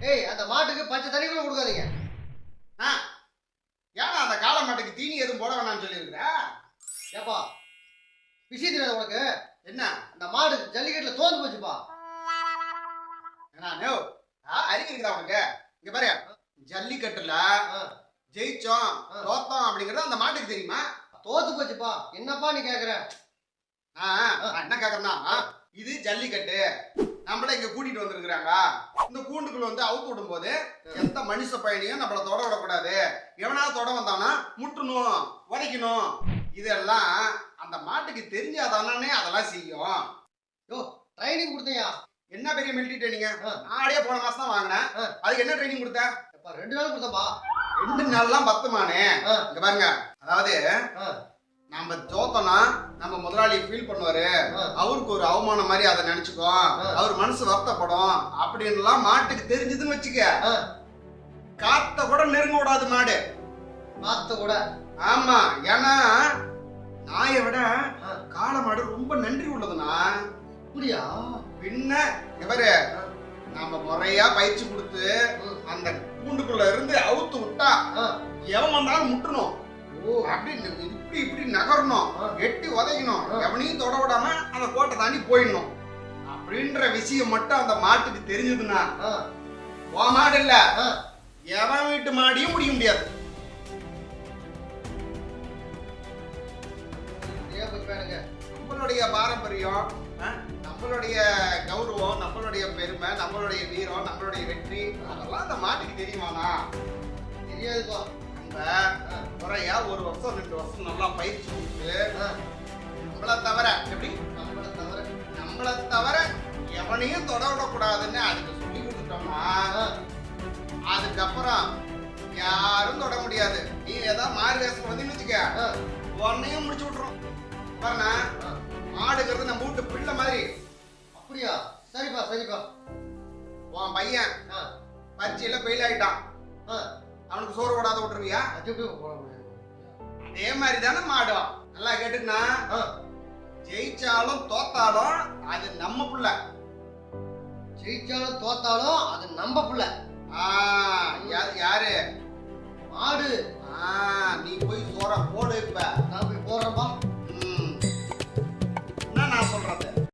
ஏய் அந்த மாட்டுக்கு பச்சை தண்ணி கூட கொடுக்காதீங்க. ஆ? ஏன்னா அந்த காளை மாட்டுக்கு தீனி எதுவும் போட வேணாம்னு சொல்லியிருக்கிற? ஏப்பா விஷயம் தெரியாது உனக்கு? என்ன அந்த மாடு ஜல்லிக்கட்டுல தோந்து போச்சுப்பா. என்ன இருக்குதா உனக்கு? இங்க பாரு ஜல்லிக்கட்டுல ஜெயிச்சோம். தோத்தோம் அப்படிங்கறது அந்த மாட்டுக்கு தெரியுமா? தோத்து போச்சுப்பா. என்னப்பா நீ கேக்குற? என்ன கேக்குறேன்னா இது ஜல்லிக்கட்டு. நம்மள இங்க கூட்டிட்டு வந்திருக்கிறாங்க. இந்த கூண்டுக்குள்ள வந்து அவுத்து விடும் போது எந்த மனுஷ பயணியும் நம்மள தொட விடக்கூடாது. எவனாவது தொட வந்தானா முட்டணும் உதைக்கணும். இதெல்லாம் அந்த மாட்டுக்கு தெரிஞ்சாதானே அதெல்லாம் செய்யும். ட்ரைனிங் கொடுத்தையா? என்ன பெரிய மிலிட்டரி ட்ரைனிங் ஆ. ஆடியே போன மாசம் தான் வாங்கினேன். அதுக்கு என்ன ட்ரைனிங் கொடுத்த? எப்பா ரெண்டு நாள் கொடுத்தப்பா ரெண்டு நாள்லாம் பத்துமானே. இங்க பாருங்க. அதாவது நம்ம தோத்தோம்னா நம்ம முதலாளி ஃபீல் பண்ணுவாரு. அவருக்கு ஒரு அவமானம் மாதிரி அதை நினைச்சுக்கோ. அவர் மனசு வருத்தப்படும். அப்படின்லாம் மாட்டுக்கு தெரிஞ்சதுன்னு வச்சுக்க. காத்த கூட நெருங்க விடாது மாடு. காத்த கூட. ஆமா. ஏன்னா நாயை விட. காளை மாடு ரொம்ப நன்றி உள்ளதுண்ணா. அப்படியா? பின்ன இவரு நாம முறையா பயிற்சி கொடுத்து அந்த கூண்டுக்குள்ள இருந்து அவுத்து விட்டா எவன் வந்தாலும் முட்டணும். அப்படி இப்படி இப்படி நகரணும். எட்டி உதைக்கணும். எவனையும் தொட விடாம அந்த கோட்டை தாண்டி போயிடணும். அப்படின்ற விஷயம் மட்டும் அந்த மாட்டுக்கு தெரிஞ்சதுன்னா உன் மாடு இல்ல. எவன் வீட்டு மாடியும் முடிய முடியாது. நம்மளுடைய பாரம்பரியம் நம்மளுடைய கௌரவம் நம்மளுடைய பெருமை நம்மளுடைய வீரம் நம்மளுடைய வெற்றி அதெல்லாம் அந்த மாட்டுக்கு தெரியுமாண்ணா? தெரியாதுப்பா. ஆ, முறையா ஒரு வருஷம் ரெண்டு வருஷம் நல்லா பயிற்சி கொடுத்து நம்மளை தவிர எப்படி? நம்மளை தவிர நம்மளை தவிர எவனையும் தொட விடக்கூடாதுன்னு அதுக்கு சொல்லி கொடுத்துட்டோம்னா அதுக்கப்புறம் யாரும் தொட முடியாது. நீ ஏதாவது மாறு வேஷம் வந்து வச்சுக்க. உன்னையும் முடிச்சு விட்டுரும். பாருண்ணா. மாடுங்கிறது நம்ம வீட்டு பிள்ளை மாதிரி. அப்படியா? சரிப்பா சரிப்பா. உன் பையன் ஆ, பரீட்சையில ஃபெயில் ஆயிட்டான். அவனுக்கு சோறு போடாத விட்டுருவியா? அது மாதிரி தானே மாடும் நல்லா கேட்டுக்கண்ணா. ஜெயிச்சாலும் தோத்தாலும் அது நம்ம புள்ள. ஜெயிச்சாலும் தோத்தாலும் அது நம்ம புள்ள. யாரு? மாடு ஆ, நீ போய் சோற போடு இப்ப. நான் போய் போடுறேன்ப்பா.